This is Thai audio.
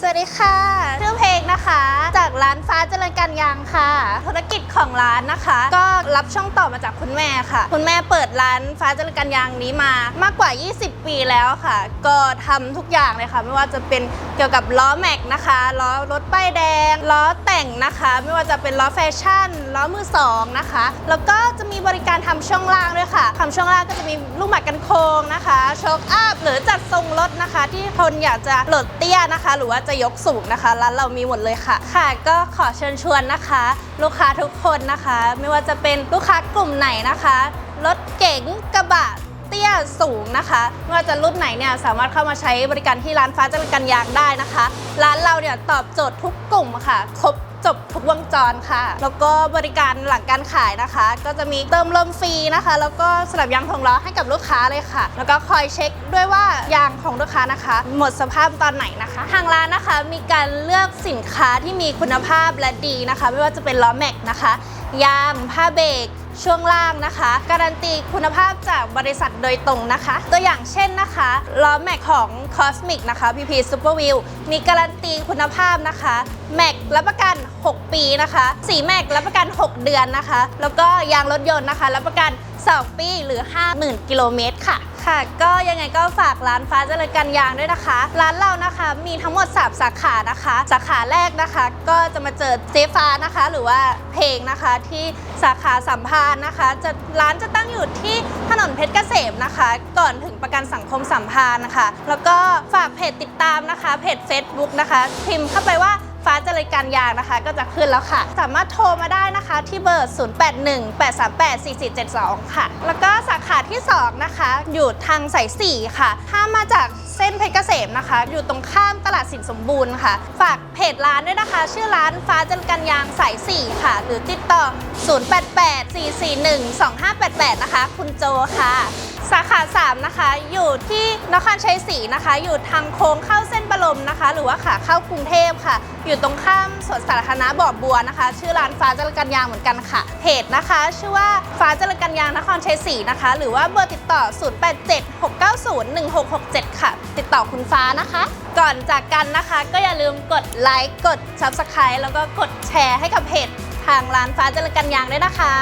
สวัสดีค่ะ ชื่อเพลงนะคะ จากร้านฟ้าเจริญการยางค่ะ ธุรกิจของร้านนะคะ ก็รับช่องต่อมาจากคุณแม่ค่ะ คุณแม่เปิดร้านฟ้าเจริญการยางนี้มามากกว่า 20 ปีแล้วค่ะ ก็ทำทุกอย่างเลยค่ะ ไม่ว่าจะเป็นเกี่ยวกับล้อแม็กนะคะล้อรถป้ายแดงล้อแต่งนะคะ ไม่ว่าจะเป็นล้อแฟชั่นล้อมือสองนะคะ แล้วก็จะมีบริการทำช่วงล่างด้วยค่ะทำช่วงล่างก็จะมีลูกหมากกันโค้งนะคะโชคอัพหรือจัดทรงรถนะคะ ที่คนอยากจะโหลดเตี้ยนะคะ หรือว่าจะยกสูงนะคะร้านเรามีหมดเลยค่ะ ค่ะ ก็ขอเชิญชวนนะคะ ลูกค้าทุกคนนะคะ ไม่ว่าจะเป็นลูกค้ากลุ่มไหนนะคะรถเก๋งกระบะเตี้ยสูงนะคะไม่ว่าจะรุ่นไหนเนี่ยสามารถเข้ามาใช้บริการที่ร้านฟ้าจริญกันยางได้นะคะ ร้านเราเนี่ยตอบโจทย์ทุกกลุ่มค่ะ ครบ จบทุกวงจรค่ะ แล้วก็บริการหลังการขายนะคะ ก็จะมีเติมลมฟรีนะคะ แล้วก็สลับยางของล้อให้กับลูกค้าเลยค่ะ แล้วก็คอยเช็คด้วยว่ายางของลูกค้านะคะ หมดสภาพตอนไหนนะคะ ทางร้านนะคะมีการเลือกสินค้าที่มีคุณภาพและดีนะคะ ไม่ว่าจะเป็นล้อแม็กนะคะ ยางผ้าเบรก ช่วงล่างนะคะ การันตีคุณภาพจากบริษัทโดยตรงนะคะ ตัวอย่างเช่นนะคะล้อแม็กของ Cosmic นะคะ PP Super Wheel มีการันตีคุณภาพนะคะแม็กรับประกัน 6 ปีนะคะสีแม็กรับประกัน 6 เดือนนะคะ แล้วก็ยางรถยนต์นะคะ รับประกัน 2 ปี หรือ 50,000 กิโลเมตรค่ะ ค่ะ ก็ยังไงก็ฝากร้านฟ้าเจริญกันยางด้วยนะคะ ร้านเรานะคะมีทั้งหมด 3 สาขานะคะ สาขาแรกนะคะ ก็จะมาเจอเจฟ้านะคะ หรือว่าเพลงนะคะที่สาขาสัมพันธ์นะคะ จะร้านจะตั้งอยู่ที่ถนนเพชรเกษมนะคะ ก่อนถึงประกันสังคมสัมพันธ์นะคะ แล้วก็ฝากเพจติดตามนะคะ เพจ Facebook นะคะ พิมพ์เข้าไปว่า ฟ้าเจริญการยางนะคะ ก็จะขึ้นแล้วค่ะ สามารถโทรมาได้นะคะที่เบอร์ 0818384472 ค่ะ แล้วก็สาขาที่ 2 นะคะ อยู่ทางสาย4ค่ะ ถ้ามาจากเส้นเพชรเกษมนะคะ อยู่ตรงข้ามตลาดสินสมบูรณ์ค่ะ ฝากเพจร้านด้วยนะคะ ชื่อร้านฟ้าจริญการยางสาย 4 ค่ะ หรือติดต่อ 0884412588 นะคะ คุณโจค่ะ สาขา 3 นะคะ อยู่ที่นครชัยศรีนะคะ อยู่ทางโค้งเข้าเส้นบรมนะคะ หรือว่าขาเข้ากรุงเทพค่ะ อยู่ตรงข้ามสวนสาธารณะบ่อบัวนะคะ ชื่อร้านฟ้าจรกันยางเหมือนกันค่ะ เพจนะคะ ชื่อว่าฟ้าจรกันยางนครชัยศรีนะคะ หรือว่าเบอร์ติดต่อ 0876901667 ค่ะ ติดต่อคุณฟ้านะคะ ก่อนจากกันนะคะ ก็อย่าลืมกดไลค์กด Subscribe แล้วก็กดแชร์ให้กับเพจทางร้านฟ้าจรกันยางด้วยนะคะ